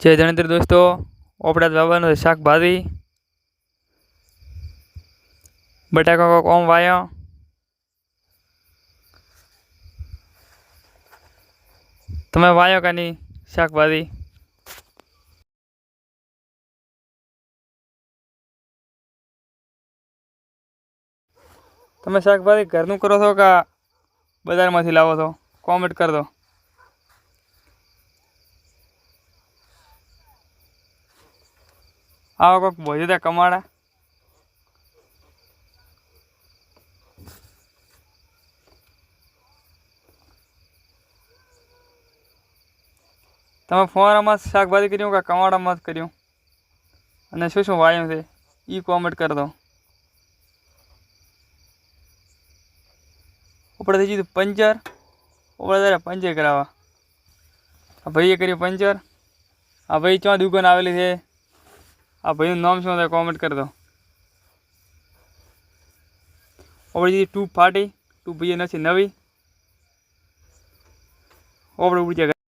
જય ધનેન્દ્ર દોસ્તો, ઓપડા બાબાનું શાકભાજી. બટાકા કોક ઓમ વાયો. તમે વાયો નહીં શાકભાજી? તમે શાકભાજી ઘરનું કરો છો કે બજારમાંથી લાવો છો? કોમેન્ટ કરી દો. આવો કોઈક ત્યાં કમાડા. તમે ફોનમાં શાકભાજી કર્યું કે કમાડામાં જ કર્યું? અને શું શું વાયું છે? એ કોમેન્ટ કરી દો. આપણે થઈ ગયું પંચર. આપણે તારે પંચર કરાવવા. આ ભાઈએ કર્યું પંચર. આ ભાઈ ક્યાં દુકાન આવેલી છે? આ ભાઈનું નામ શું થાય કોમેન્ટ કરી દો. ઓવડી ટુ ફાટી ટુ ભાઈએ નથી, નવી. આપણે ઉડી જાય.